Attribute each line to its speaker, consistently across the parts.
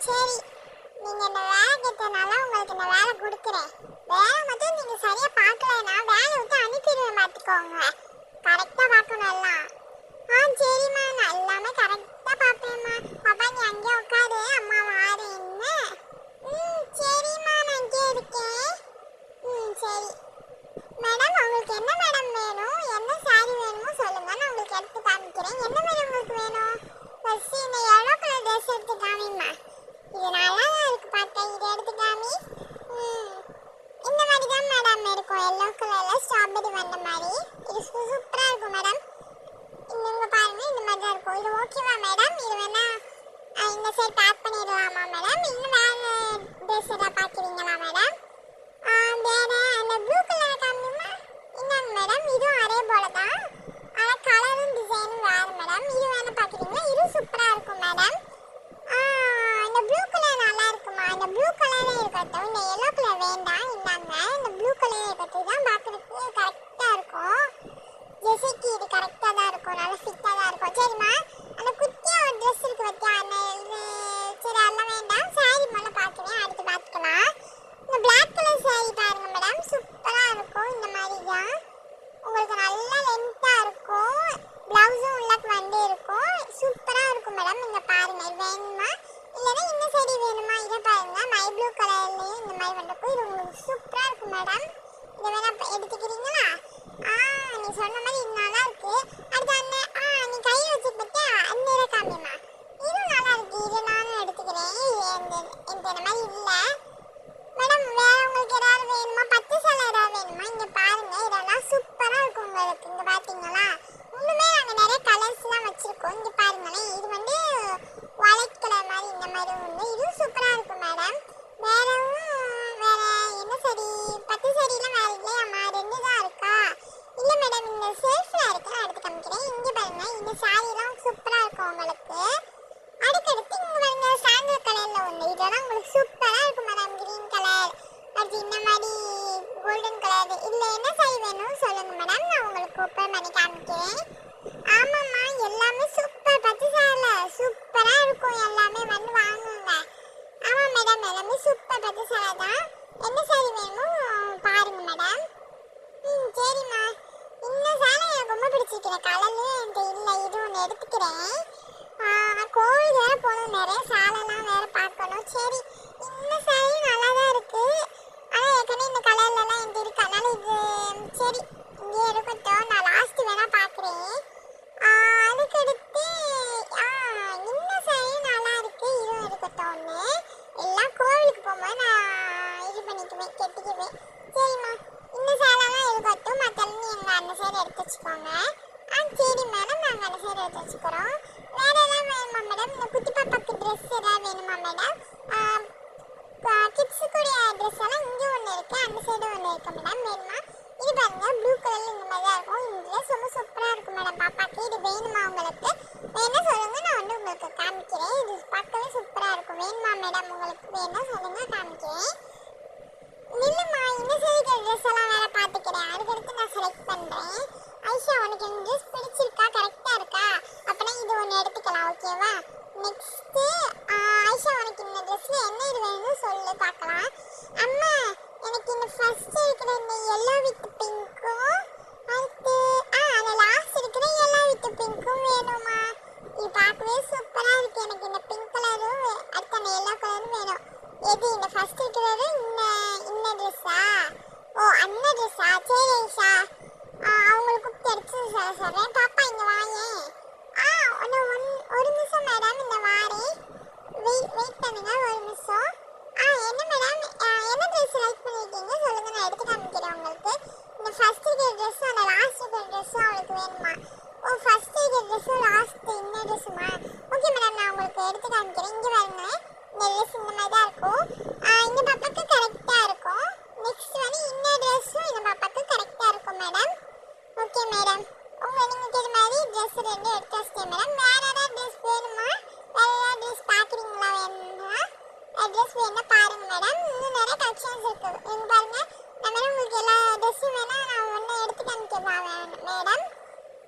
Speaker 1: சரி நீங்க இந்த வேலை கேட்டனால உங்களுக்கு இந்த வேலை கொடுக்குறேன். வேலை மட்டும் நீங்க சரியா பார்க்கலனா வேலை விட்டு அனுப்பிடுவேன் பார்த்துக்கோங்க. கரெக்டா பார்க்கணும் எல்லாம். ஆ சரிம்மா. நான் எல்லாமே கரெக்டா பார்ப்பேம்மா பாப்பா நீ அங்கே உட்காரு அம்மா வாரேன்னு ம் சரிம்மா நான் இங்கே இருக்கேன் ம் சரி மேடம் உங்களுக்கு என்ன மேடம் வேணும் என்ன சாரி வேணுமோ சொல்லுங்க நான் உங்களுக்கு எடுத்து காமிக்கிறேன் என்ன மேடம் உங்களுக்கு வேணும் ஃபர்ஸ்ட் இந்த எல்லோ கலர் ட்ரெஸ் எடுத்து காமிம்மா இது நல்லா தான் இருக்கு பார்த்தா இது எடுத்து காமி ம் இந்த மாதிரி தான் மேடம் இருக்கும் எல்லோ கலர்ல ஸ்ட்ராபெரி வந்த மாதிரி இது சூப்பரா இருக்கும் மேடம் இங்க பாருங்க இந்த மாதிரி தான் இருக்கும் இது ஓகேவா மேடம் இது வேணா அஹ், இந்த சைடு பேக் பண்ணிடலாமா மேடம் இன்னும் வேற ட்ரெஸ் ஏதாவது பார்க்குறீங்களா மேடம் ஆ, வேற அந்த ப்ளூ கலர் காமியுமா இந்தாங்க மேடம் இதுவும் அதே போல தான் ஆனால் கலரும் டிசைனும் வேறு மேடம் இது வேணா பார்க்குறீங்களா இதுவும் சூப்பராக இருக்கும் மேடம் ஆ, இந்த ப்ளூ கலர் நல்லா இருக்குமா இந்த ப்ளூ கலரே இருக்கட்டும் இந்த எல்லோ கலர் வேண்டாம் இந்தாங்க இந்த ப்ளூ கலர் இருக்கட்டும் தான் பார்க்குறதுக்கு கரெக்டாக இருக்கும் ஜெசிக்கு இது கரெக்டாக தான் இருக்கும் நல்லா ஃபிட்டாக தான் இருக்கும் சரிம்மா அந்த குட்டியாக ஒரு ட்ரெஸ் இருக்கு பத்தியா அந்த இது சரி அதெல்லாம் வேண்டாம் சாரி முதல்ல பார்க்குறேன் அடுத்து பார்த்துக்கலாம் இந்த பிளாக் கலர் சாரி பாருங்க மேடம் சூப்பராக இருக்கும் இந்த மாதிரி தான் உங்களுக்கு நல்ல லென்த்தாக இருக்கும் ப்ளவுஸும் உள்ளக்கு வந்து இருக்கும் சூப்பராக இருக்கும் மேடம் நீங்கள் பாருங்க இது வேணுமா இல்லைன்னா இந்த சைடு வேணுமா இதை பாருங்க மை ப்ளூ கலர்லேயும் இந்த மாதிரி வந்துருக்கும் இது உங்களுக்கு சூப்பராக இருக்கும் மேடம். இதை வேணா எடுத்துக்கிறீங்களா? ஆ நீ சொன்ன மாதிரி நல்லா இருக்கு அடுத்து அந்த ஆ நீ கையில் வச்சு பத்தியா அந்த இதை காமியம்மா இதுவும் நல்லா இருக்கு இது நானும் எடுத்துக்கிறேன் இது எந்த- என்கிட்ட இந்த மாதிரி இல்லை மேடம் வேற உங்களுக்கு ஏதாவது வேணுமா பத்து சேலை ஏதாவது வேணுமா இங்க பாருங்க இதெல்லாம் சூப்பரா இருக்கும் உங்களுக்கு இங்க பாத்தீங்களா இன்னுமே நாங்க நிறைய கலர்ஸ் எல்லாம் வச்சிருக்கோம் இங்க பாருங்களேன் இது வந்து ஒயிட் கலர் மாதிரி இந்த மாதிரி ஒண்ணு இதுவும் சூப்பரா இருக்கும் மேடம் வேறவும் வேற என்ன சரி பத்து சரிலாம் வேற இல்லையாம்மா ரெண்டு தான் இருக்கா இல்ல மேடம் இந்த செல்ஃப்ல இருக்கு நான் எடுத்து காமிக்கிறேன் இங்க பாருங்க இந்த சாரிலாம் சூப்பரா இருக்கும் உங்களுக்கு அடுத்தடுத்து இங்க பாருங்க சாண்டல் கலர்ல ஒண்ணு இதெல்லாம் உங்களுக்கு சூப்பரா இருக்கும் மேடம் கிரீன் கலர் அடுத்து இந்த மாதிரி கோல்டன் கலர் இதுல என்ன சாரி வேணும் சொல்லுங்க மேடம் நான் உங்களுக்கு ஓப்பன் பண்ணி காமிக்கிறேன் ஆமாம்மா எல்லாமே சூப்பர் பத்து சாரில சூப்பரா இருக்கும் எல்லாமே வந்து வாங்குங்க ஆமா மேடம் எல்லாமே சூப்பர் பத்து சாரி தான் என்ன சாரி வேணுமோ பாருங்க மேடம் ம் சரிம்மா இந்த சேலை எனக்கு ரொம்ப பிடிச்சிருக்கிற இல்லை இது ஒன்று எடுத்துக்கிறேன். போகணும் நிறைய சேலைலாம் பார்க்கணும். சரி இந்த சேலை நல்லா தான் ஆனால் ஏற்கனவே இந்த கலர்லலாம் என்கிட்ட இருக்கு. இது சரி இங்கே இருக்கட்டும் நான் லாஸ்ட் வேணா பார்க்குறேன் அதுக்கடுத்து ஆ இந்த சேலை நல்லா இருக்கு இதுவும் இருக்கட்டும் ஒன்று எல்லாம் கோவிலுக்கு போகும்போது நான் இது பண்ணிக்குவேன் கெட்டிக்குவேன் சரிம்மா இந்த சேலைலாம் இருக்கட்டும் மற்றெல்லாம் நீங்கள் அந்த சைடு எடுத்து வச்சுக்கோங்க ஆ சரி மேடம் நாங்கள் அந்த சைடு எடுத்து வச்சுக்கிறோம் வேற ஏதாவது வேணுமா மேடம் இந்த குட்டி பாப்பாக்கு ட்ரெஸ் ஏதாவது வேணுமா மேடம் கிட்ஸுக்குரிய ட்ரெஸ் எல்லாம் இங்கே ஒன்று இருக்கு அந்த சைடு ஒன்று இருக்கு மேடம். வேணுமா? இது பாருங்க ப்ளூ கலர்ல இந்த மாதிரி தான் இருக்கும். இந்த ரொம்ப சூப்பராக இருக்கும் மேடம். பாப்பாக்கு இது வேணுமா உங்களுக்கு? வேணா சொல்லுங்க நான் வந்து உங்களுக்கு காமிக்கிறேன். இது பார்க்கவே சூப்பராக இருக்கும். வேணுமா மேடம் உங்களுக்கு? வேணா சொல்லுங்க காமிக்கிறேன். நில்லுமா இந்த சைடு ட்ரெஸ் எல்லாம் வேற பார்த்துக்கிறேன். அதுக்கடுத்து நான் செலக்ட் பண்ணுறேன் ஐஷா உனக்கு இந்த ட்ரெஸ் பிடிச்சிருக்கா? கரெக்டாக இருக்கா? அப்படின்னா இது ஒன்று எடுத்துக்கலாம் ஓகேவா நெக்ஸ்ட்டு ஐஷா உனக்கு இந்த ட்ரெஸ்ஸில் என்ன இது வேணும்னு சொல்லு பார்க்கலாம். அம்மா எனக்கு இந்த ஃபர்ஸ்ட் இருக்கிற இந்த எல்லோ வித் பிங்க்கும் அடுத்து ஆ அந்த லாஸ்ட் இருக்கிற எல்லோ வித் பிங்க்கும் வேணுமா இது பார்க்கவே சூப்பராக இருக்குது எனக்கு இந்த பிங்க் கலரும் அடுத்து அந்த எல்லோ கலரும் வேணும். எது இந்த ஃபர்ஸ்ட் இருக்கிறது இந்த இந்த ட்ரெஸ்ஸா ஓ அந்த ட்ரெஸ்ஸா சரி ஐஷா. ஆ, அவங்களுக்கு கூப்பிட்டு எடுத்து சொல்ல சொல்கிறேன் பாப்பா இங்கே வாங்க ஆ ஒன்று ஒன் ஒரு நிமிஷம் மேடம் இந்த வாரேன் வெயிட் வெயிட் பண்ணுங்க ஒரு நிமிஷம் ஆ என்ன மேடம் என்ன ட்ரெஸ் செலக்ட் பண்ணியிருக்கீங்க சொல்லுங்கள் நான் எடுத்து காமிக்கிறேன் உங்களுக்கு இந்த ஃபர்ஸ்ட் இருக்கிற ட்ரெஸ்ஸும் அந்த லாஸ்ட் இருக்கிற ட்ரெஸ்ஸும் அவளுக்கு வேணுமா? ஓ ஃபர்ஸ்ட் இருக்கிற ட்ரெஸ்ஸும் லாஸ்ட் இந்த ட்ரெஸ்ஸுமா ஓகே மேடம் நான் உங்களுக்கு எடுத்து காமிக்கிறேன். இங்கே வருங்க இந்த ட்ரெஸ் இந்த மாதிரி தான் இருக்கும் இந்த பாப்பாக்கு கரெக்டாக இருக்கும். நெக்ஸ்ட் வந்து இந்த ட்ரெஸ்ஸும் இந்த பாப்பாக்கு கரெக்டாக இருக்கும் மேடம் ஓகே மேடம் உங்கள் நீங்கள் கேட்ட மாதிரி ட்ரெஸ் ரெண்டு எடுத்து வச்சிட்டேன் மேடம் வேறு ஏதாவது ட்ரெஸ் வேணுமா? வேறு ஏதாவது ட்ரெஸ் பார்க்குறீங்களா வேணுமா ட்ரெஸ் வேணா பாருங்கள் மேடம் இன்னும் நிறைய கலெக்ஷன்ஸ் இருக்குது இங்க பாருங்கள் மேடம் உங்களுக்கு எல்லா ட்ரெஸ்ஸும் வேணா நான் ஒன்று எடுத்து காமிக்கவா மேடம்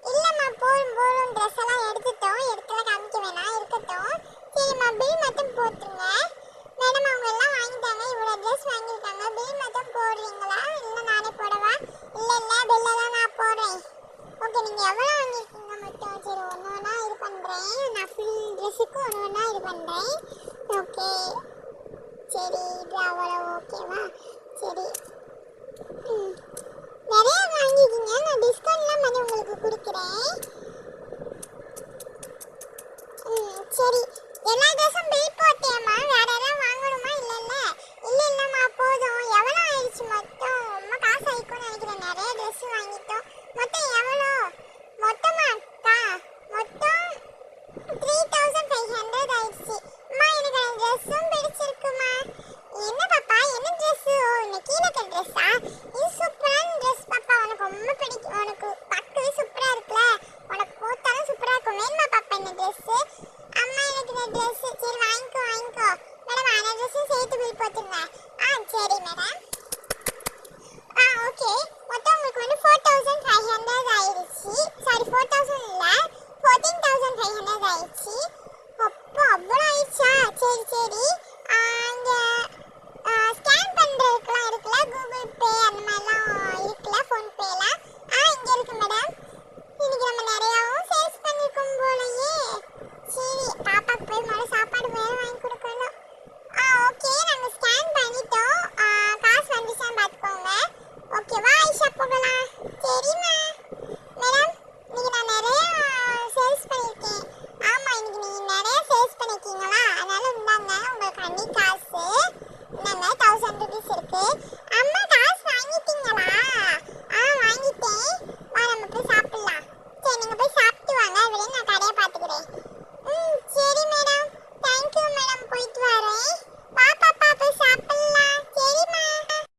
Speaker 1: இல்லைம்மா போதும் போதும். ட்ரெஸ் எல்லாம் எடுத்துட்டோம். எடுத்துலாம் காமிக்க வேணாம். இருக்கட்டும். சரிம்மா பில் மட்டும் போட்டுருங்க. மேடம் அவங்க எல்லாம் வாங்கிட்டாங்க. இவ்வளோ ட்ரெஸ் வாங்கியிருக்காங்க. பில் மட்டும் போடுறீங்களா? இல்லை நானே போடவா? இல்லை இல்லை. பில்லெல்லாம் நான் போடுறேன். ஓகே நீங்கள் எவ்வளோ வாங்கியிருக்கீங்க மட்டும்? சரி ஒன்று ஒன்றா இது பண்ணுறேன் நான் ஃபுல் ட்ரெஸ்ஸுக்கு ஒன்று ஒன்றா இது பண்ணுறேன் ஓகே சரி இது அவ்வளோ ஓகேவா வயசாயிடுச்சு அப்போ அவ்வளோ ஆயிடுச்சா? சரி சரி.